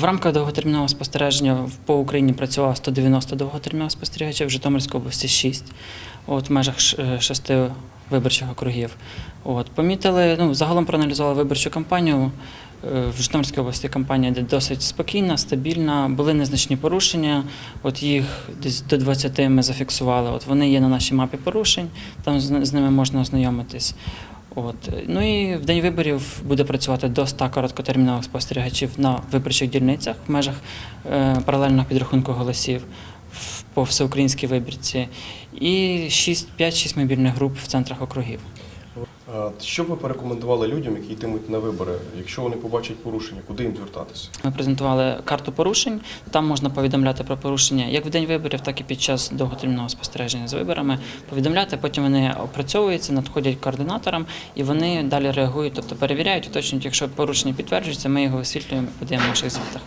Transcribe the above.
В рамках довготермінового спостереження по Україні працювало 190 довготермінових спостерігачів, в Житомирській області 6, от, в межах ш- е, виборчих округів. От, помітили, ну, загалом проаналізували виборчу кампанію. Е, В Житомирській області кампанія досить спокійна, стабільна. Були незначні порушення. От їх десь до 20 ми зафіксували. От вони є на нашій мапі порушень, там з ними можна ознайомитись. От. Ну і в день виборів буде працювати до 100 короткотермінових спостерігачів на виборчих дільницях в межах е, паралельного підрахунку голосів по всеукраїнській вибірці і 6, 5-6 мобільних груп в центрах округів. Що б ви порекомендували людям, які йтимуть на вибори, якщо вони побачать порушення, куди їм звертатися? Ми презентували карту порушень. Там можна повідомляти про порушення як в день виборів, так і під час довготермінового спостереження з виборами. Повідомляти, потім вони опрацьовуються, надходять координаторам і вони далі реагують, тобто перевіряють, уточнюють, якщо порушення підтверджується, ми його висвітлюємо, подаємо в наших звітах.